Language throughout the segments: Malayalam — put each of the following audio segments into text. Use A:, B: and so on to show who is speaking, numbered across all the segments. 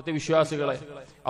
A: സത്യവിശ്വാസികളെ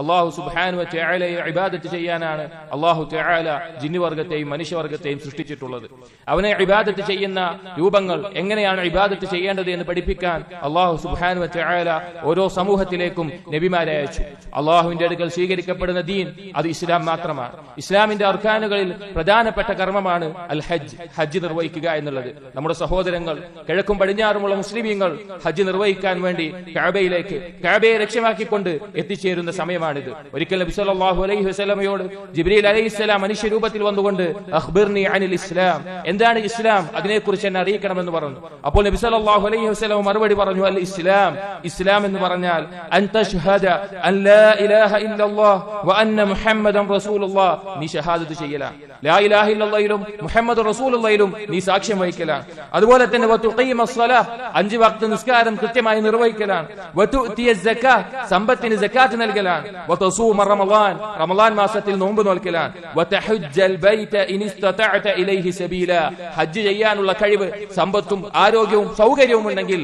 A: അള്ളാഹു സുബാനുവ ചേലയെ ഇബാദത്ത് ചെയ്യാനാണ് അള്ളാഹു ചേല ജിന്നിവർഗത്തെയും മനുഷ്യവർഗത്തെയും സൃഷ്ടിച്ചിട്ടുള്ളത് അവനെ ഇബാദത്ത് ചെയ്യുന്ന രൂപങ്ങൾ എങ്ങനെയാണ് ഇബാദത്ത് ചെയ്യേണ്ടത് എന്ന് പഠിപ്പിക്കാൻ അള്ളാഹു സുബാനുവ ചേല ഓരോ സമൂഹത്തിലേക്കും നബിമാരെ അയച്ചു അള്ളാഹുവിന്റെ അടുക്കൽ സ്വീകരിക്കപ്പെടുന്ന ദീൻ അത് ഇസ്ലാം മാത്രമാണ് ഇസ്ലാമിന്റെ അർഖാനുകളിൽ പ്രധാനപ്പെട്ട കർമ്മമാണ് അൽ ഹജ്ജ് ഹജ്ജ് നിർവഹിക്കുക എന്നുള്ളത് നമ്മുടെ സഹോദരങ്ങൾ കിഴക്കും പടിഞ്ഞാറുമുള്ള മുസ്ലിമീങ്ങൾ ഹജ്ജ് നിർവഹിക്കാൻ വേണ്ടി കാബയിലേക്ക് കാബയെ ലക്ഷ്യമാക്കിക്കൊണ്ട് കൊണ്ട് എത്തിച്ചേരുന്ന സമയമാണിത് ഒരിക്കൽ നബി സല്ലല്ലാഹു അലൈഹി വസല്ലമയോട് ജിബ്രീൽ അലൈഹിസ്സലാം മനുഷ്യരൂപത്തിൽ വന്നുകൊണ്ട് അഖ്ബിർനി അനിൽ ഇസ്ലാം എന്താണ് ഇസ്ലാം അതിനെക്കുറിച്ച് എന്നെ അറിയിക്കണമെന്ന് പറഞ്ഞു അപ്പോൾ നബി സല്ലല്ലാഹു അലൈഹി വസല്ലം മറുപടി പറഞ്ഞു അൽ ഇസ്ലാം ഇസ്ലാം എന്ന് പറഞ്ഞാൽ അൻ തഷ്ഹദ അൻ ലാ ഇലാഹ ഇല്ലല്ലാഹ് വ അന്ന മുഹമ്മദൻ റസൂലുള്ളാഹ് നീ ഷഹാദത്ത് ചെയ്യല ലാ ഇലാഹ ഇല്ലല്ലാഹിലും മുഹമ്മദ് റസൂലുള്ളാഹിലും നീ സാക്ഷ്യം വഹിക്കല അതുപോലെ തന്നെ വ തുഖീമസ് അഞ്ച് വക്ത നിസ്കാരം കൃത്യമായി നിർവഹിക്കലാണ് വ തുഅതിയ സമ്പത്തിന് ജക്കാത്ത് നൽകലാണ് റമളാൻ റമളാൻ മാസത്തിൽ നോമ്പ് നോൽക്കലാണ് ഹജ്ജ് ചെയ്യാനുള്ള കഴിവ് സമ്പത്തും ആരോഗ്യവും സൗകര്യവും ഉണ്ടെങ്കിൽ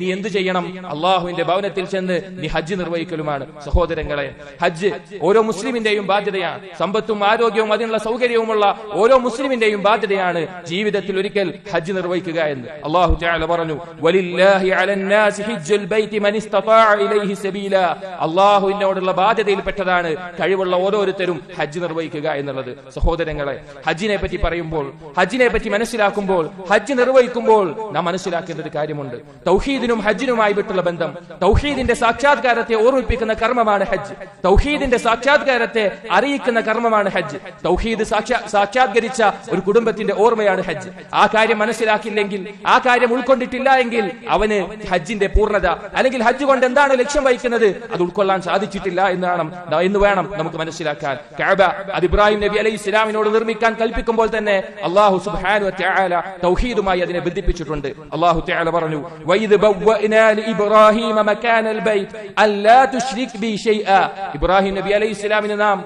A: നീ എന്ത് ചെയ്യണം അള്ളാഹുവിന്റെ ഭവനത്തിൽ ചെന്ന് നീ ഹജ്ജ് നിർവഹിക്കലുമാണ് സഹോദരങ്ങളെ ഹജ്ജ് ഓരോ മുസ്ലിമിന്റെയും ബാധ്യതയാണ് സമ്പത്തും ആരോഗ്യവും അതിനുള്ള സൗകര്യവുമുള്ള ഓരോ മുസ്ലിമിന്റെയും ബാധ്യതയാണ് ജീവിതത്തിൽ ഒരിക്കൽ ഹജ്ജ് നിർവഹിക്കുക എന്ന് അള്ളാഹു പറഞ്ഞു വലില്ലാഹി അലന്നാസി ഹിജ്ജുൽ ബൈതി മൻ ഇസ്തതാഅ ഇലൈഹി സബീലാ അള്ളാഹുവിനോടുള്ള ബാധ്യതയിൽപ്പെട്ടതാണ് കഴിവുള്ള ഓരോരുത്തരും ഹജ്ജ് നിർവഹിക്കുക എന്നുള്ളത് സഹോദരങ്ങളെ ഹജ്ജിനെ പറ്റി പറയുമ്പോൾ ഹജ്ജിനെ പറ്റി മനസ്സിലാക്കുമ്പോൾ ഹജ്ജ് നിർവഹിക്കുമ്പോൾ നാം മനസ്സിലാക്കേണ്ട ഒരു കാര്യമുണ്ട് തൗഹീദിനും ഹജ്ജിനുമായി വിട്ടുള്ള ബന്ധം തൗഹീദിന്റെ സാക്ഷാത്കാരത്തെ ഓർമ്മിപ്പിക്കുന്ന കർമ്മമാണ് ഹജ്ജ് തൗഹീദിന്റെ സാക്ഷാത്കാരത്തെ അറിയിക്കുന്ന കർമ്മമാണ് ഹജ്ജ് തൗഹീദ് സാക്ഷാത്കരിച്ച ഒരു കുടുംബത്തിന്റെ ഓർമ്മയാണ് ഹജ്ജ് ആ കാര്യം മനസ്സിലാക്കില്ലെങ്കിൽ ആ കാര്യം ഉൾക്കൊണ്ടിട്ടില്ല എങ്കിൽ അവന് ഹജ്ജിന്റെ പൂർണ്ണത അല്ലെങ്കിൽ ഹജ്ജ് കൊണ്ട് എന്താണ് ലക്ഷ്യം വഹിക്കുന്നത് അത് ഉൾക്കൊള്ളാൻ സാധിച്ചിട്ടില്ല എന്നാണ് എന്ന് വേണം നമുക്ക് മനസ്സിലാക്കാൻ കഅബ അത് ഇബ്രാഹിം നബി അലൈഹി ഇസ്ലാമിനോട് നിർമ്മിക്കാൻ കൽപ്പിക്കുമ്പോൾ തന്നെ അള്ളാഹു സുബ്ഹാനു വതആല തൗഹീദുമായി അതിനെ ബന്ധിപ്പിച്ചിട്ടുണ്ട് അള്ളാഹു തആല പറഞ്ഞു വൈദ് ബവ്വനാ ലി ഇബ്രാഹിമ മകാനൽ ബൈത്ത് അല്ലാ തുശ്രിക് ബി ഷൈഅ ഇബ്രാഹിം നബി അലൈഹി ഇസ്ലാമിനെ നാം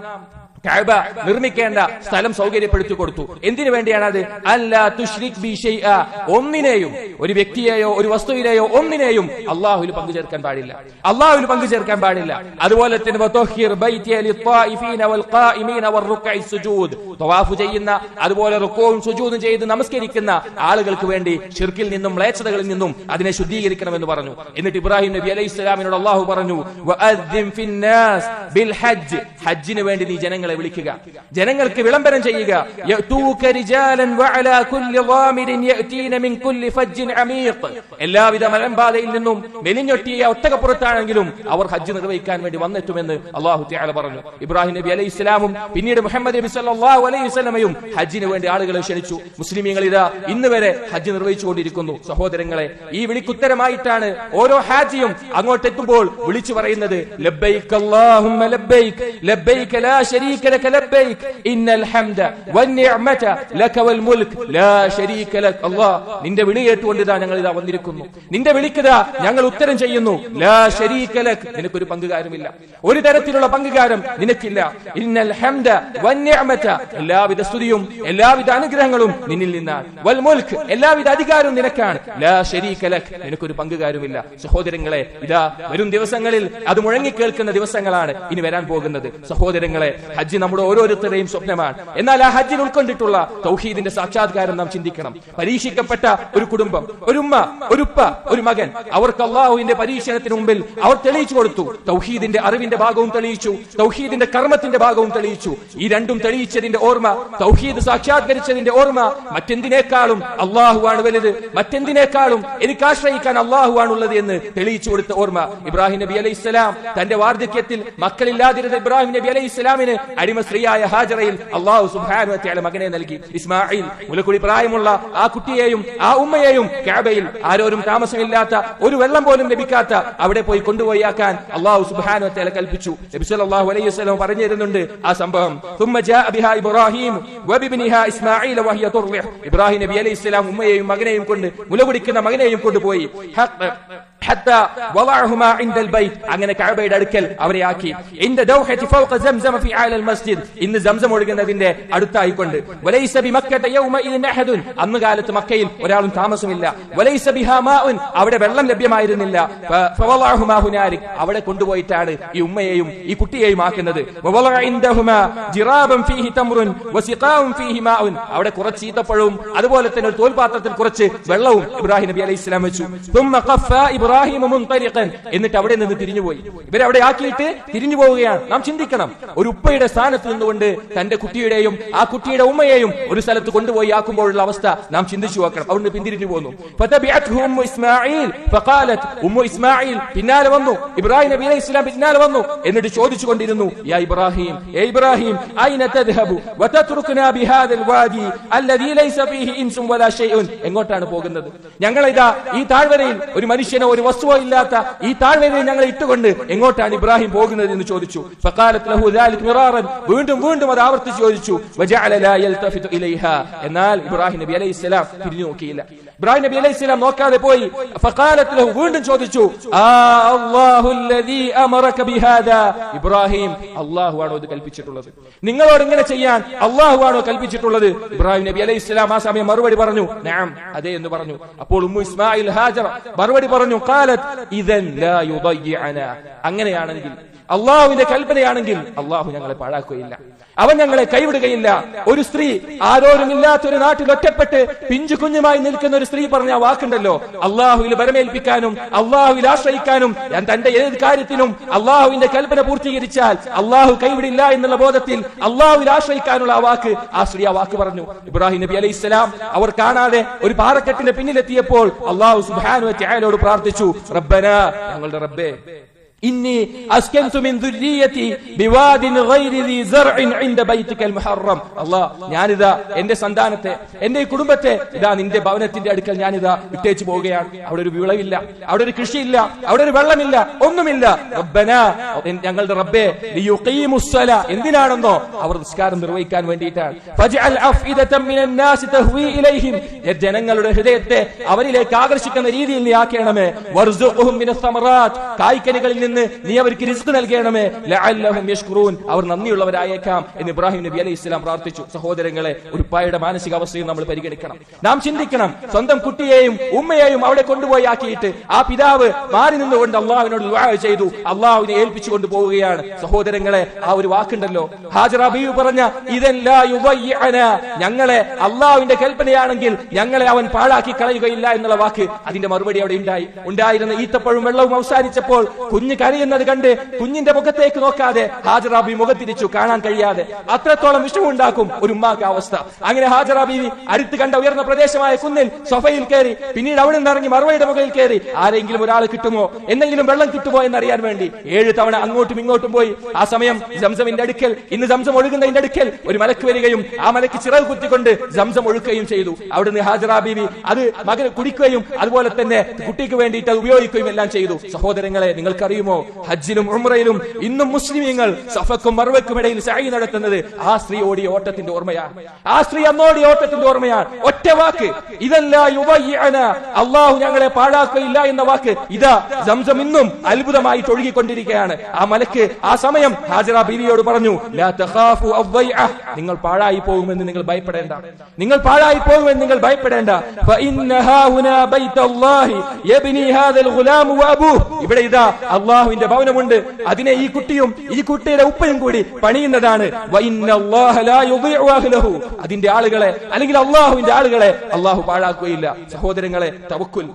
A: കഅബ നിർമ്മിക്കേണ്ട സ്ഥലം സൗകര്യപ്പെടുത്തി കൊടുത്തു എന്തിനു വേണ്ടിയാണ് അത് അല്ലാ തുഷ്രിക് ബി ഒന്നിനെയും ഒരു വ്യക്തിയെയോ ഒരു വസ്തുവിനെയോ ഒന്നിനെയും അള്ളാഹുൽ പങ്കു ചേർക്കാൻ പാടില്ല അള്ളാഹുൽ പങ്കു ചേർക്കാൻ പാടില്ല അതുപോലെ തന്നെ വതഹിർ ബൈതി വൽ വർ സുജൂദ് ചെയ്യുന്ന അതുപോലെ സുജൂദും ചെയ്ത് നമസ്കരിക്കുന്ന ആളുകൾക്ക് വേണ്ടി ഷിർക്കിൽ നിന്നും മ്ലേച്ഛതകളിൽ നിന്നും അതിനെ ശുദ്ധീകരിക്കണമെന്ന് പറഞ്ഞു എന്നിട്ട് ഇബ്രാഹിം നബി അലൈഹി ഇസ്ലാമിനോട് അള്ളാഹു പറഞ്ഞു വഅദ്ദിം ഫിന്നാസ് ബിൽ ഹജ്ജ് ഹജ്ജിന് വേണ്ടി നീ ജനങ്ങൾ ജനങ്ങളെ വിളിക്കുക ജനങ്ങൾക്ക് വിളംബരം ചെയ്യുക എല്ലാവിധ മലമ്പാതയിൽ നിന്നും മെലിഞ്ഞൊട്ടിയ ഒട്ടകപ്പുറത്താണെങ്കിലും അവർ ഹജ്ജ് നിർവഹിക്കാൻ വേണ്ടി വന്നെത്തുമെന്ന് അള്ളാഹു ത്യാല പറഞ്ഞു ഇബ്രാഹിം നബി അലൈഹി ഇസ്ലാമും പിന്നീട് മുഹമ്മദ് നബി സല്ലാഹു അലൈഹി വസ്ലമയും ഹജ്ജിന് വേണ്ടി ആളുകളെ ക്ഷണിച്ചു മുസ്ലിമീങ്ങൾ ഇതാ ഇന്ന് വരെ ഹജ്ജ് നിർവഹിച്ചുകൊണ്ടിരിക്കുന്നു സഹോദരങ്ങളെ ഈ വിളിക്കുത്തരമായിട്ടാണ് ഓരോ ഹാജിയും അങ്ങോട്ടെത്തുമ്പോൾ വിളിച്ചു പറയുന്നത് ലബ്ബൈക് അല്ലാഹുമ്മ ലബ്ബൈക് ലബ്ബൈക് ലാ ശരീക شريك لك لبيك إن الحمد والنعمة لك والملك لا شريك لك الله നിന്റെ വിളിയേറ്റുകൊണ്ട് ഇതാ ഞങ്ങൾ ഇതാ വന്നിരിക്കുന്നു നിന്റെ വിളിക്കതാ ഞങ്ങൾ ഉത്തരം ചെയ്യുന്നു ലാ ശരീക ലക് നിനക്കൊരു പങ്കുകാരുമില്ല ഒരു തരത്തിലുള്ള പങ്കുകാരം നിനക്കില്ല ഇന്നൽ ഹംദ വന്യമറ്റ എല്ലാവിധ സ്തുതിയും എല്ലാവിധ അനുഗ്രഹങ്ങളും നിന്നിൽ നിന്നാണ് വൽ മുൽക്ക് എല്ലാവിധ അധികാരവും നിനക്കാണ് ലാ ശരീക ലക് നിനക്കൊരു പങ്കുകാരുമില്ല സഹോദരങ്ങളെ ഇതാ വരും ദിവസങ്ങളിൽ അത് മുഴങ്ങി കേൾക്കുന്ന ദിവസങ്ങളാണ് ഇനി വരാൻ പോകുന്നത് സഹോദരങ്ങളെ ഹജ്ജ് നമ്മുടെ ഓരോരുത്തരുടെയും സ്വപ്നമാണ് എന്നാൽ ആ ഹജ്ജിൽ ഉൾക്കൊണ്ടിട്ടുള്ള തൗഹീദിന്റെ സാക്ഷാത്കാരം നാം ചിന്തിക്കണം പരീക്ഷിക്കപ്പെട്ട ഒരു കുടുംബം ഒരു ഉമ്മ ഒരു ഉപ്പ ഒരു മകൻ അവർക്ക് അള്ളാഹുവിന്റെ പരീക്ഷണത്തിന് മുമ്പിൽ അവർ തെളിയിച്ചു കൊടുത്തു തൗഹീദിന്റെ അറിവിന്റെ ഭാഗവും തെളിയിച്ചു തൗഹീദിന്റെ കർമ്മത്തിന്റെ ഭാഗവും തെളിയിച്ചു ഈ രണ്ടും തെളിയിച്ചതിന്റെ ഓർമ്മ തൗഹീദ് സാക്ഷാത്കരിച്ചതിന്റെ ഓർമ്മ മറ്റെന്തിനേക്കാളും അള്ളാഹുവാണ് വലുത് മറ്റെന്തിനേക്കാളും എനിക്ക് ആശ്രയിക്കാൻ അള്ളാഹുവാണുള്ളത് എന്ന് തെളിയിച്ചു കൊടുത്ത ഓർമ്മ ഇബ്രാഹിം നബി അലൈഹി ഇസ്ലാം തന്റെ വാർദ്ധക്യത്തിൽ മക്കളില്ലാതിരുന്ന ഇബ്രാഹിം നബി അലൈഹി ഇസ്ലാമിന് അടിമ സ്ത്രീയായ ഹാജറയിൽ അള്ളാഹു സുഹാനുവത്തിയാലെ മകനെ നൽകി ഇസ്മായിൽ മുലക്കുടി പ്രായമുള്ള ആ കുട്ടിയെയും ആ ഉമ്മയെയും ക്യാബയിൽ ആരോരും താമസമില്ലാത്ത ഒരു വെള്ളം പോലും ലഭിക്കാത്ത അവിടെ പോയി കൊണ്ടുപോയാക്കാൻ അള്ളാഹു സുബാനുവത്തിയാലെ കൽപ്പിച്ചു നബിസ്വല്ലാഹു അലൈഹി വസ്ലം പറഞ്ഞു തരുന്നുണ്ട് ആ സംഭവം ഇബ്രാഹിം ഇബ്രാഹിം നബി അലൈഹി ഇസ്ലാം ഉമ്മയെയും മകനെയും കൊണ്ട് മുലകുടിക്കുന്ന മകനെയും കൊണ്ടുപോയി അങ്ങനെ കഴബയുടെ അടുക്കൽ അവരെ ആക്കി ഇന്ന് ജംസം ഒഴുകുന്നതിന്റെ അടുത്തായിക്കൊണ്ട് അന്ന് കാലത്ത് മക്കയിൽ ഒരാളും താമസമില്ല അവിടെ വെള്ളം ലഭ്യമായിരുന്നില്ല അവിടെ കൊണ്ടുപോയിട്ടാണ് ഈ ഉമ്മയെയും ഈ കുട്ടിയെയും ആക്കുന്നത് അവിടെ കുറച്ച് ഈത്തപ്പഴവും അതുപോലെ തന്നെ ഒരു തോൽപാത്രത്തിൽ കുറച്ച് വെള്ളവും ഇബ്രാഹിം നബി അലൈഹി ഇസ്ലാം വെച്ചു ഇബ്രാഹിം എന്നിട്ട് അവിടെ നിന്ന് തിരിഞ്ഞുപോയി ഇവരവിടെ ആക്കിയിട്ട് തിരിഞ്ഞു പോവുകയാണ് നാം ചിന്തിക്കണം ഒരു ഉപ്പയുടെ സ്ഥാനത്ത് നിന്നുകൊണ്ട് തന്റെ കുട്ടിയുടെയും ആ കുട്ടിയുടെ ഉമ്മയെയും ഒരു സ്ഥലത്ത് കൊണ്ടുപോയി ആക്കുമ്പോഴുള്ള അവസ്ഥ നാം ചിന്തിച്ചു നോക്കണം അവിടുന്ന് പിന്തിരിഞ്ഞു പോന്നു ഉമ്മു ഇസ്മായിൽ പിന്നാലെ വന്നു ഇബ്രാഹിം നബി അലൈഹി ഇസ്ലാം പിന്നാലെ വന്നു എന്നിട്ട് ചോദിച്ചു കൊണ്ടിരുന്നു യാ ഇബ്രാഹിം ഏ ഇബ്രാഹിം ഐന തദ്ഹബു വതത്രുക്നാ ബിഹാദൽ വാദി അല്ലദീ ലൈസ ഫീഹി ഇൻസും വലാ ഷൈഉൻ എങ്ങോട്ടാണ് പോകുന്നത് ഞങ്ങൾ ഇതാ ഈ താഴ്വരയിൽ ഒരു മനുഷ്യനോ ഒരു വസ്തുവോ ഇല്ലാത്ത ഈ താഴ്വരയിൽ ഞങ്ങൾ ഇട്ടുകൊണ്ട് എങ്ങോട്ടാണ് ഇബ്രാഹിം പോകുന്നത് എന്ന് ചോദിച്ചു വീണ്ടും വീണ്ടും അത് ആവർത്തിച്ച് ചോദിച്ചു എന്നാൽ ഇബ്രാഹിം നബി അലൈഹി തിരിഞ്ഞു നോക്കിയില്ല ഇബ്രാഹിം നബി അലൈഹി സ്വലാം നോക്കാതെ പോയി വീണ്ടും ചോദിച്ചു ഇബ്രാഹിം അള്ളാഹു ആണോ ഇത് കൽപ്പിച്ചിട്ടുള്ളത് നിങ്ങളോട് ഇങ്ങനെ ചെയ്യാൻ അള്ളാഹു ആണോ കൽപ്പിച്ചിട്ടുള്ളത് ഇബ്രാഹിം നബി അലൈഹി സ്വലാം ആ സമയം മറുപടി പറഞ്ഞു നഅം അതെ എന്ന് പറഞ്ഞു അപ്പോൾ ഉമ്മു ഇസ്മായിൽ ഹാജർ മറുപടി പറഞ്ഞു ലാ ഇതൻ അങ്ങനെയാണെങ്കിൽ അള്ളാഹുവിന്റെ കൽപ്പനയാണെങ്കിൽ അള്ളാഹു ഞങ്ങളെ പാഴാക്കുകയില്ല അവൻ ഞങ്ങളെ കൈവിടുകയില്ല ഒരു സ്ത്രീ ആരോരുമില്ലാത്ത ഒരു നാട്ടിൽ ഒറ്റപ്പെട്ട് പിഞ്ചു കുഞ്ഞുമായി നിൽക്കുന്ന ഒരു സ്ത്രീ പറഞ്ഞ വാക്കുണ്ടല്ലോ അള്ളാഹുവിൽ വരമേൽപ്പിക്കാനും അള്ളാഹുവിൽ ആശ്രയിക്കാനും ഞാൻ തന്റെ ഏത് കാര്യത്തിനും അള്ളാഹുവിന്റെ കൽപ്പന പൂർത്തീകരിച്ചാൽ അള്ളാഹു കൈവിടില്ല എന്നുള്ള ബോധത്തിൽ അള്ളാഹുവിൽ ആശ്രയിക്കാനുള്ള ആ വാക്ക് ആ സ്ത്രീ ആ വാക്ക് പറഞ്ഞു ഇബ്രാഹിം നബി അലൈഹി സ്വലാം അവർ കാണാതെ ഒരു പാറക്കെട്ടിന്റെ പിന്നിലെത്തിയപ്പോൾ അള്ളാഹു സുബാനു ചായലോട് പ്രാർത്ഥിച്ചു റബ്ബന ഞങ്ങളുടെ റബ്ബേ ഇദാ എന്റെ സന്താനത്തെ എന്റെ കുടുംബത്തെ ഇതാ നിന്റെ ഭവനത്തിന്റെ അടുക്കൽ ഇദാ വിട്ടേച്ചു പോവുകയാണ് അവിടെ ഒരു വിളവില്ല അവിടെ ഒരു കൃഷിയില്ല അവിടെ ഒരു വെള്ളമില്ല ഒന്നുമില്ല റബ്ബന ഞങ്ങളുടെ റബ്ബെ എന്തിനാണെന്നോ അവർ നിസ്കാരം നിർവഹിക്കാൻ വേണ്ടിയിട്ടാണ് ജനങ്ങളുടെ ഹൃദയത്തെ അവരിലേക്ക് ആകർഷിക്കുന്ന രീതിയിൽ നീ ആക്കണമേ കായ്ക്കനികളിൽ നിന്ന് നീ അവർക്ക് റിസ്ക് നൽകണമേ യഷ്കുറൂൻ അവർ നന്ദിയുള്ളവരായേക്കാം എന്ന് ഇബ്രാഹിം നബി അലൈഹി ഇസ്ലാം പ്രാർത്ഥിച്ചു സഹോദരങ്ങളെ ഒരു ഉപ്പായുടെ മാനസികാവസ്ഥയും നമ്മൾ പരിഗണിക്കണം നാം ചിന്തിക്കണം സ്വന്തം കുട്ടിയെയും ഉമ്മയെയും അവിടെ കൊണ്ടുപോയി ആക്കിയിട്ട് ആ പിതാവ് മാറി നിന്നുകൊണ്ട് അള്ളാഹുവിനോട് ചെയ്തു അള്ളാഹുവിനെ ഏൽപ്പിച്ചു കൊണ്ടുപോവുകയാണ് സഹോദരങ്ങളെ ആ ഒരു വാക്കുണ്ടല്ലോ ഹാജറ ബീവ് പറഞ്ഞ ഇതല്ല ഞങ്ങളെ അള്ളാഹുവിന്റെ കൽപ്പനയാണെങ്കിൽ ഞങ്ങളെ അവൻ പാഴാക്കി കളയുകയില്ല എന്നുള്ള വാക്ക് അതിന്റെ മറുപടി അവിടെ ഉണ്ടായി ഉണ്ടായിരുന്ന ഈത്തപ്പഴം വെള്ളവും അവസാനിച്ചപ്പോൾ കുഞ്ഞു കരയുന്നത് കണ്ട് കുഞ്ഞിന്റെ മുഖത്തേക്ക് നോക്കാതെ ഹാജറാബി മുഖത്തിരിച്ചു മുഖം തിരിച്ചു കാണാൻ കഴിയാതെ അത്രത്തോളം വിഷമുണ്ടാക്കും ഒരു ഉമ്മാക്ക് അവസ്ഥ അങ്ങനെ ഹാജറ അടുത്ത് കണ്ട ഉയർന്ന പ്രദേശമായ കുന്നിൽ സൊഫയിൽ കയറി പിന്നീട് അവിടെ നിന്നിറങ്ങി മറുവയുടെ മുകളിൽ കയറി ആരെങ്കിലും ഒരാൾ കിട്ടുമോ എന്തെങ്കിലും വെള്ളം കിട്ടുമോ എന്നറിയാൻ വേണ്ടി ഏഴ് തവണ അങ്ങോട്ടും ഇങ്ങോട്ടും പോയി ആ സമയം ജംസമിന്റെ അടുക്കൽ ഇന്ന് സംസം ഒഴുകുന്നതിന്റെ അടുക്കൽ ഒരു മലക്ക് വരികയും ആ മലക്ക് ചിറവ് കുത്തിക്കൊണ്ട് സംസം ഒഴുക്കുകയും ചെയ്തു അവിടെ നിന്ന് ബീവി അത് മകന് കുടിക്കുകയും അതുപോലെ തന്നെ കുട്ടിക്ക് വേണ്ടിയിട്ട് അത് ഉപയോഗിക്കുകയും എല്ലാം ചെയ്തു സഹോദരങ്ങളെ നിങ്ങൾക്കറിയുമോ കഴിയുമോ ഹജ്ജിലും ഉമ്രയിലും ഇന്നും മുസ്ലിമീങ്ങൾ സഫക്കും മറുവക്കും ഇടയിൽ സഹി നടത്തുന്നത് ആ സ്ത്രീ ഓടിയ ഓട്ടത്തിന്റെ ഓർമ്മയാണ് ആ സ്ത്രീ അന്നോടി ഓട്ടത്തിന്റെ ഓർമ്മയാണ് ഒറ്റ വാക്ക് ഇതല്ല യുവന അള്ളാഹു ഞങ്ങളെ പാഴാക്കുകയില്ല എന്ന വാക്ക് ഇതാ സംസം ഇന്നും അത്ഭുതമായി ഒഴുകിക്കൊണ്ടിരിക്കുകയാണ് ആ മലക്ക് ആ സമയം ഹാജറ ബീവിയോട് പറഞ്ഞു നിങ്ങൾ പാഴായി പോകുമെന്ന് നിങ്ങൾ ഭയപ്പെടേണ്ട നിങ്ങൾ പാഴായി പോകുമെന്ന് നിങ്ങൾ ഭയപ്പെടേണ്ട ഇവിടെ ഇതാ അള്ളാഹ് അള്ളാഹുവിന്റെ ഭവനമുണ്ട് അതിനെ ഈ കുട്ടിയും ഈ കുട്ടിയുടെ ഉപ്പയും കൂടി പണിയുന്നതാണ് അതിന്റെ ആളുകളെ അല്ലെങ്കിൽ അള്ളാഹുവിന്റെ ആളുകളെ അള്ളാഹു പാഴാക്കുകയില്ല സഹോദരങ്ങളെ തവക്കുൽ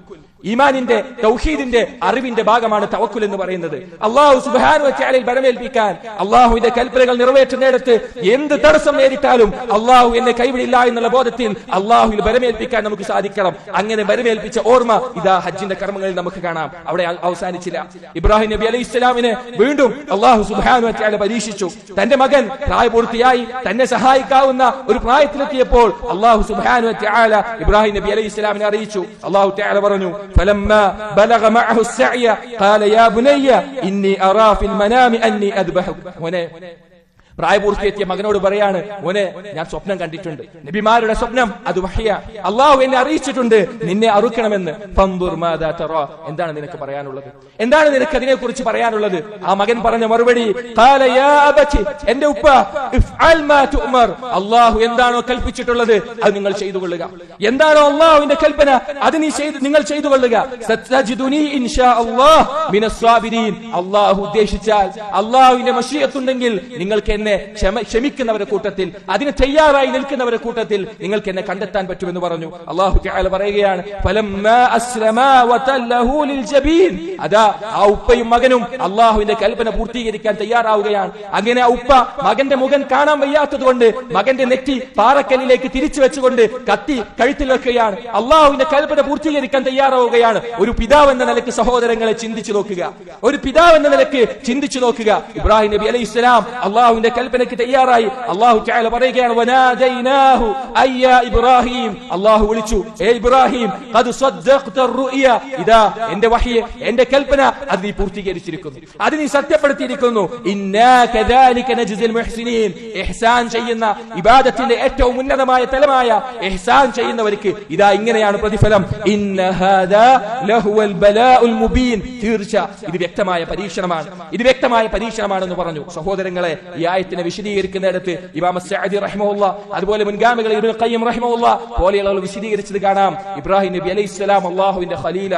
A: ഇമാനിന്റെ തൗഹീദിന്റെ അറിവിന്റെ ഭാഗമാണ് തവക്കുൽ എന്ന് പറയുന്നത് അള്ളാഹു സുബാനു വച്ചാലിൽ ബലമേൽപ്പിക്കാൻ അള്ളാഹുവിന്റെ കൽപ്പനകൾ നിറവേറ്റുന്നിടത്ത് എന്ത് തടസ്സം നേരിട്ടാലും അള്ളാഹു എന്നെ കൈവിടില്ല എന്നുള്ള ബോധത്തിൽ അള്ളാഹുവിൽ ബലമേൽപ്പിക്കാൻ നമുക്ക് സാധിക്കണം അങ്ങനെ ബലമേൽപ്പിച്ച ഓർമ്മ ഇതാ ഹജ്ജിന്റെ കർമ്മങ്ങളിൽ നമുക്ക് കാണാം അവിടെ അവസാനിച്ചില്ല ഇബ്രാഹിം നബി അലൈഹി ഇസ്ലാമിനെ വീണ്ടും അള്ളാഹു സുബാനു വച്ചാലെ പരീക്ഷിച്ചു തന്റെ മകൻ പ്രായപൂർത്തിയായി തന്നെ സഹായിക്കാവുന്ന ഒരു പ്രായത്തിലെത്തിയപ്പോൾ അള്ളാഹു സുബാനു ചാല ഇബ്രാഹിം നബി അലൈഹി ഇസ്ലാമിനെ അറിയിച്ചു അള്ളാഹു പറഞ്ഞു فلما بلغ معه السعي قال يا بني إني أرى في المنام أني أذبحك പ്രായപൂർത്തിയെത്തിയ മകനോട് പറയാണ് ഓനെ ഞാൻ സ്വപ്നം കണ്ടിട്ടുണ്ട് നബിമാരുടെ സ്വപ്നം അത് വഹിയ അള്ളാഹു എന്നെ അറിയിച്ചിട്ടുണ്ട് നിന്നെ അറുക്കണമെന്ന് എന്താണ് നിനക്ക് പറയാനുള്ളത് എന്താണ് നിനക്ക് അതിനെ കുറിച്ച് പറയാനുള്ളത് ആ മകൻ പറഞ്ഞ മറുപടി എന്റെ ഉപ്പ അള്ളാഹു എന്താണോ കൽപ്പിച്ചിട്ടുള്ളത് അത് നിങ്ങൾ ചെയ്തു കൊള്ളുക എന്താണോ അള്ളാഹുവിന്റെ കൽപ്പന അത് നീ ചെയ്ത് നിങ്ങൾ ചെയ്തു കൊള്ളുക അള്ളാഹു ഉദ്ദേശിച്ചാൽ അള്ളാഹുവിന്റെ മഷിയത്തുണ്ടെങ്കിൽ നിങ്ങൾക്ക് എന്നെ ക്ഷമിക്കുന്നവരുടെ കൂട്ടത്തിൽ അതിന് തയ്യാറായി നിൽക്കുന്നവരുടെ കൂട്ടത്തിൽ നിങ്ങൾക്ക് എന്നെ കണ്ടെത്താൻ പറ്റുമെന്ന് പറഞ്ഞു അള്ളാഹു പറയുകയാണ് അതാ ആ ഉപ്പയും മകനും അള്ളാഹുവിന്റെ കൽപ്പന പൂർത്തീകരിക്കാൻ തയ്യാറാവുകയാണ് അങ്ങനെ ആ ഉപ്പ മകന്റെ മുഖം കാണാൻ വയ്യാത്തത് കൊണ്ട് മകന്റെ നെറ്റി പാറക്കല്ലിലേക്ക് തിരിച്ചു വെച്ചുകൊണ്ട് കത്തി കഴുത്തിൽ വെക്കുകയാണ് അള്ളാഹുവിന്റെ കൽപ്പന പൂർത്തീകരിക്കാൻ തയ്യാറാവുകയാണ് ഒരു പിതാവ് എന്ന നിലക്ക് സഹോദരങ്ങളെ ചിന്തിച്ചു നോക്കുക ഒരു പിതാവ് എന്ന നിലക്ക് ചിന്തിച്ചു നോക്കുക ഇബ്രാഹിം നബി അലൈഹി ഇസ്ലാം അള്ളാഹുവിന്റെ കൽപ്പനയ്ക്ക് തയ്യാറായി അള്ളാഹു ചായ പറയുകയാണ് ഇബ്രാഹിം അള്ളാഹു വിളിച്ചു ഏ ഇബ്രാഹിം ഇതാ എന്റെ വഹിയെ എന്റെ കൽപ്പന അത് നീ പൂർത്തീകരിച്ചിരിക്കുന്നു അത് നീ സത്യപ്പെടുത്തിയിരിക്കുന്നു ഇഹ്സാൻ ചെയ്യുന്ന ഇബാദത്തിന്റെ ഏറ്റവും ഉന്നതമായ തലമായ ഇഹ്സാൻ ചെയ്യുന്നവർക്ക് ഇതാ ഇങ്ങനെയാണ് പ്രതിഫലം തീർച്ച ഇത് വ്യക്തമായ പരീക്ഷണമാണ് ഇത് വ്യക്തമായ പരീക്ഷണമാണെന്ന് പറഞ്ഞു സഹോദരങ്ങളെ ഈ ആയ അധ്യായത്തിനെ വിശദീകരിക്കുന്നിടത്ത് ഇമാം സഅദി റഹ്മുല്ല അതുപോലെ മുൻഗാമികൾ ഇബ്നു ഖയ്യിം റഹ്മുല്ല പോലെയുള്ളവർ വിശദീകരിച്ചത് കാണാം ഇബ്രാഹിം നബി അലൈഹിസ്സലാം സ്വലാം അള്ളാഹുവിന്റെ ഖലീല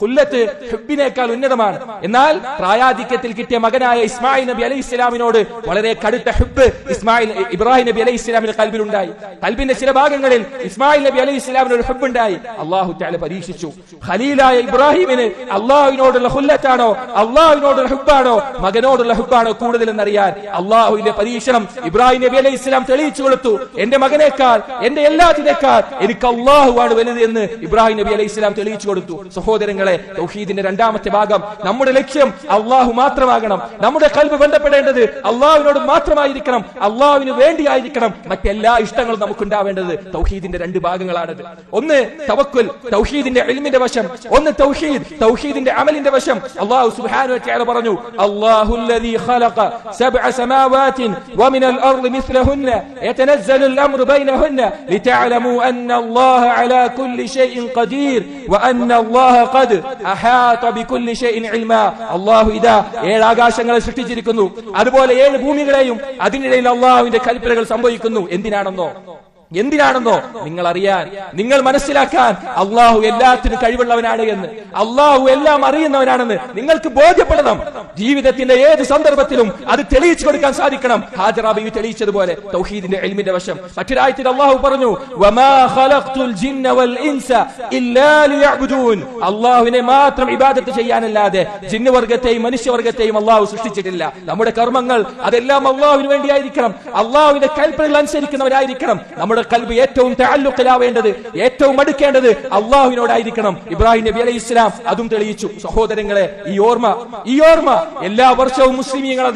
A: ഖുല്ലത്ത് ഹുബിനേക്കാൾ ഉന്നതമാണ് എന്നാൽ പ്രായാധിക്യത്തിൽ കിട്ടിയ മകനായ ഇസ്മായിൽ നബി അലൈഹിസ്സലാമിനോട് വളരെ കടുത്ത ഹുബ് ഇസ്മായിൽ ഇബ്രാഹിം നബി അലൈഹി ഇസ്ലാമിന്റെ കൽബിലുണ്ടായി കൽബിന്റെ ചില ഭാഗങ്ങളിൽ ഇസ്മായിൽ നബി അലൈഹി ഇസ്ലാമിന് ഒരു ഹുബ് ഉണ്ടായി അള്ളാഹു താല പരീക്ഷിച്ചു ഖലീലായ ഇബ്രാഹിമിന് അള്ളാഹുവിനോടുള്ള ഹുല്ലത്താണോ അള്ളാഹുവിനോടുള്ള ഹുബാണോ മകനോടുള്ള ഹുബാണോ കൂടുതലെന്നറിയാൻ അള്ളാഹു അള്ളാഹുവിന്റെ പരീക്ഷണം ഇബ്രാഹിം നബി അലൈഹി ഇസ്ലാം തെളിയിച്ചു കൊടുത്തു എന്റെ മകനേക്കാൾ എന്റെ എല്ലാത്തിനേക്കാൾ എനിക്ക് അള്ളാഹുവാണ് വലുത് എന്ന് ഇബ്രാഹിം നബി അലൈഹി ഇസ്ലാം തെളിയിച്ചു കൊടുത്തു സഹോദരങ്ങളെ തൗഹീദിന്റെ രണ്ടാമത്തെ ഭാഗം നമ്മുടെ ലക്ഷ്യം അള്ളാഹു മാത്രമാകണം നമ്മുടെ കൽവ് ബന്ധപ്പെടേണ്ടത് അള്ളാഹുവിനോട് മാത്രമായിരിക്കണം അള്ളാഹുവിന് വേണ്ടിയായിരിക്കണം മറ്റെല്ലാ ഇഷ്ടങ്ങളും ഉണ്ടാവേണ്ടത് തൗഹീദിന്റെ രണ്ട് ഭാഗങ്ങളാണത് ഒന്ന് തവക്കുൽ തൗഹീദിന്റെ അലിമിന്റെ വശം ഒന്ന് തൗഹീദ് തൗഹീദിന്റെ അമലിന്റെ വശം അള്ളാഹു സുഹാനു പറഞ്ഞു അള്ളാഹു سماوات ومن الأرض مثلهن يتنزل الأمر بينهن لتعلموا أن الله على كل شيء قدير وأن الله قد أحاط بكل شيء علما الله إذا غلايم أدين സൃഷ്ടിച്ചിരിക്കുന്നു الله وإن كالي برجل سامبو يكنو സംഭവിക്കുന്നു എന്തിനാണെന്നോ എന്തിനാണെന്നോ നിങ്ങൾ അറിയാൻ നിങ്ങൾ മനസ്സിലാക്കാൻ അള്ളാഹു എല്ലാത്തിനും കഴിവുള്ളവനാണ് എന്ന് അള്ളാഹു എല്ലാം അറിയുന്നവനാണെന്ന് നിങ്ങൾക്ക് ബോധ്യപ്പെടണം ജീവിതത്തിന്റെ ഏത് സന്ദർഭത്തിലും അത് തെളിയിച്ചു കൊടുക്കാൻ സാധിക്കണം ഹാജറാബിയു തെളിയിച്ചതുപോലെ തൗഹീദിന്റെ എൽമിന്റെ വശം മറ്റൊരാഴ്ചയിൽ അള്ളാഹു പറഞ്ഞു അള്ളാഹുവിനെ മാത്രം ഇബാദത്ത് ചെയ്യാനല്ലാതെ ജിന്നുവർഗത്തെയും മനുഷ്യവർഗത്തെയും അള്ളാഹു സൃഷ്ടിച്ചിട്ടില്ല നമ്മുടെ കർമ്മങ്ങൾ അതെല്ലാം അള്ളാഹുവിന് വേണ്ടിയായിരിക്കണം അള്ളാഹുവിന്റെ കൽപ്പനകൾ അനുസരിക്കുന്നവരായിരിക്കണം നമ്മുടെ നമ്മുടെ കൽവ് ഏറ്റവും താലുക്കിലാവേണ്ടത് ഏറ്റവും അടുക്കേണ്ടത് അള്ളാഹുവിനോടായിരിക്കണം ഇബ്രാഹിം നബി അലൈഹി ഇസ്ലാം അതും തെളിയിച്ചു സഹോദരങ്ങളെ ഈ ഓർമ്മ ഈ ഓർമ്മ എല്ലാ വർഷവും മുസ്ലിമീങ്ങൾ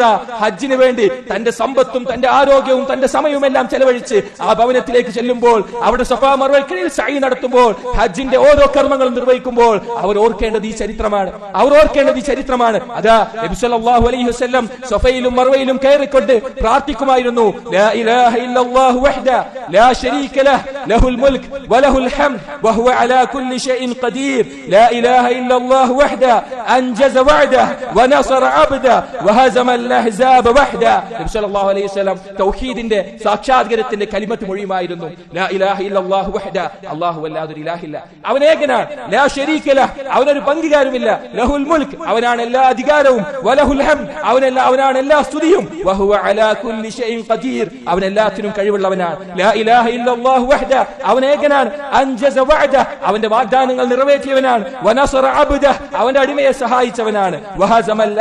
A: ഹജ്ജിന് വേണ്ടി തന്റെ സമ്പത്തും തന്റെ ആരോഗ്യവും തന്റെ സമയവും എല്ലാം ചെലവഴിച്ച് ആ ഭവനത്തിലേക്ക് ചെല്ലുമ്പോൾ അവിടെ സഫാ മറുവൽക്കലിൽ സൈ നടത്തുമ്പോൾ ഹജ്ജിന്റെ ഓരോ കർമ്മങ്ങളും നിർവഹിക്കുമ്പോൾ അവർ ഓർക്കേണ്ടത് ഈ ചരിത്രമാണ് അവർ ഓർക്കേണ്ടത് ഈ ചരിത്രമാണ് അതാ നബി സല്ലല്ലാഹു അലൈഹി വസല്ലം സഫയിലും മർവയിലും കയറിക്കൊണ്ട് പ്രാർത്ഥിക്കുമായിരുന്നു ലാ ഇലാഹ ഇല്ലല്ലാഹു വഹ്ദ ലാ شريك له له الملك وله الحمد وهو على كل شيء قدير لا إله إلا الله وحده أنجز وعده ونصر عبده وهزم الأحزاب وحده نبي صلى الله عليه وسلم توحيد إنه ساكشات قدرت إنه كلمة مريمة إنه لا إله إلا الله وحده الله ولا أدري إله إلا أو نيقنا لا شريك له أو نرى بنقى الله له الملك أو نعنى الله أدقارهم وله الحمد أو نعنى الله أو نعنى الله سديهم وهو على كل شيء قدير أو نعنى الله تنم كريم الله لا إله ഇലാഹ വഹദ അവൻ ഏകനാണ് അൻജസ വഅദ അവന്റെ വാഗ്ദാനങ്ങൾ നിറവേറ്റിയവനാണ് വനസറ അവന്റെ അടിമയെ സഹായിച്ചവനാണ് വഹസമൽ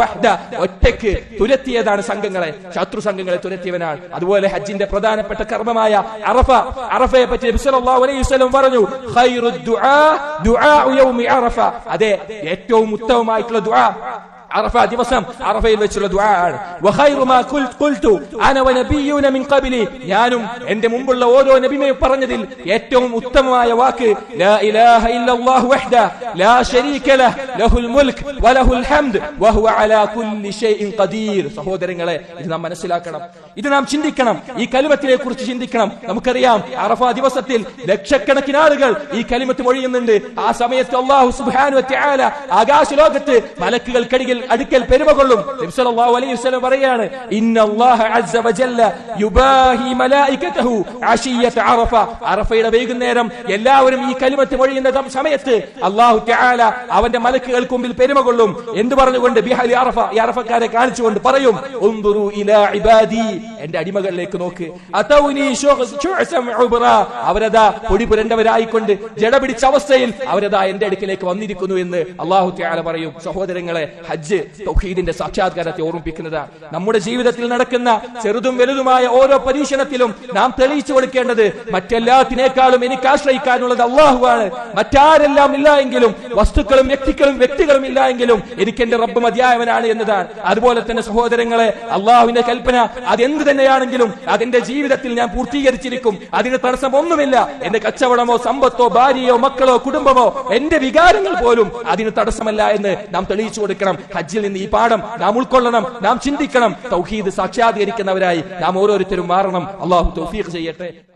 A: വഹദ ഒറ്റയ്ക്ക് തുരത്തിയതാണ് സംഘങ്ങളെ ശത്രു സംഘങ്ങളെ തുരത്തിയവനാണ് അതുപോലെ ഹജ്ജിന്റെ പ്രധാനപ്പെട്ട കർമ്മമായ അറഫ അറഫയെ പറ്റി നബി സല്ലല്ലാഹു അലൈഹി വസല്ലം പറഞ്ഞു ഖൈറു ദുആ ദുആ യൗമി അറഫ അതെ ഏറ്റവും ഉത്തമമായിട്ടുള്ള ദുആ عرفات بصم عرفين വെച്ചുള്ള ദുആആണ് وخير ما قلت قلت انا ونبيون من قبلي ഞാനും എൻ്റെ മുമ്പുള്ള ഓരോ നബിമാരും പറഞ്ഞതിൽ ഏറ്റവും ഉത്തമമായ വാക്ക് لا اله الا الله وحده لا شريك له له الملك وله الحمد وهو على كل شيء قدير സഹോദരങ്ങളെ ഇത് നാം മനസ്സിലാക്കണം ഇത് നാം ചിന്തിക്കണം ഈ കലിമത്തിനെ കുറിച്ച് ചിന്തിക്കണം നമുക്കറിയാം അറഫ ദിവസത്തിൽ ലക്ഷക്കണക്കിന് ആളുകൾ ഈ കലിമത്ത് മൊഴിയുന്നുണ്ട് ആ സമയത്ത് അള്ളാഹു സുബാനു ആകാശ ലോകത്ത് മലക്കുകൾക്കടിയിൽ അടുക്കൽ പെരുമ കൊള്ളും അലൈഹി വസല്ലം പറയാണ് വൈകുന്നേരം എല്ലാവരും ഈ കലിമത്ത് മൊഴിയുന്ന സമയത്ത് അള്ളാഹു അവന്റെ മലക്കുകൾക്ക് മുമ്പിൽ പെരുമ കൊള്ളും എന്ത് പറഞ്ഞുകൊണ്ട് ബിഹാലി കാണിച്ചുകൊണ്ട് പറയും എന്റെ അടിമകളിലേക്ക് നോക്ക് അവരതാ പൊടി പുരണ്ടവരായിക്കൊണ്ട് ജട പിടിച്ച അവസ്ഥയിൽ അവരതാ എന്റെ അടുക്കിലേക്ക് വന്നിരിക്കുന്നു എന്ന് അള്ളാഹു പറയും സഹോദരങ്ങളെ ഹജ്ജ് ഹജ്ജ് തൗഹീദിന്റെ സാക്ഷാത്കാരത്തെ ഓർമ്മിപ്പിക്കുന്നത് നമ്മുടെ ജീവിതത്തിൽ നടക്കുന്ന ചെറുതും വലുതുമായ ഓരോ പരീക്ഷണത്തിലും നാം തെളിയിച്ചു കൊടുക്കേണ്ടത് മറ്റെല്ലാത്തിനേക്കാളും എനിക്ക് ആശ്രയിക്കാനുള്ളത് അള്ളാഹുവാണ് മറ്റാരെല്ലാം ഇല്ല എങ്കിലും വസ്തുക്കളും വ്യക്തികളും വ്യക്തികളും ഇല്ല എങ്കിലും എനിക്ക് എന്റെ റബ്ബ് മതിയായവനാണ് എന്നതാണ് അതുപോലെ തന്നെ സഹോദരങ്ങളെ അള്ളാഹുവിന്റെ കൽപ്പന അതെന്ത് തന്നെയാണെങ്കിലും അതിന്റെ ജീവിതത്തിൽ ഞാൻ പൂർത്തീകരിച്ചിരിക്കും അതിന് തടസ്സം ഒന്നുമില്ല എന്റെ കച്ചവടമോ സമ്പത്തോ ഭാര്യയോ മക്കളോ കുടുംബമോ എന്റെ വികാരങ്ങൾ പോലും അതിന് തടസ്സമല്ല എന്ന് നാം തെളിയിച്ചു കൊടുക്കണം ഹജ്ജിൽ നിന്ന് ഈ പാഠം നാം ഉൾക്കൊള്ളണം നാം ചിന്തിക്കണം തൗഹീദ് സാക്ഷാത്കരിക്കുന്നവരായി നാം ഓരോരുത്തരും മാറണം അള്ളാഹു തൗഫീഖ് ചെയ്യട്ടെ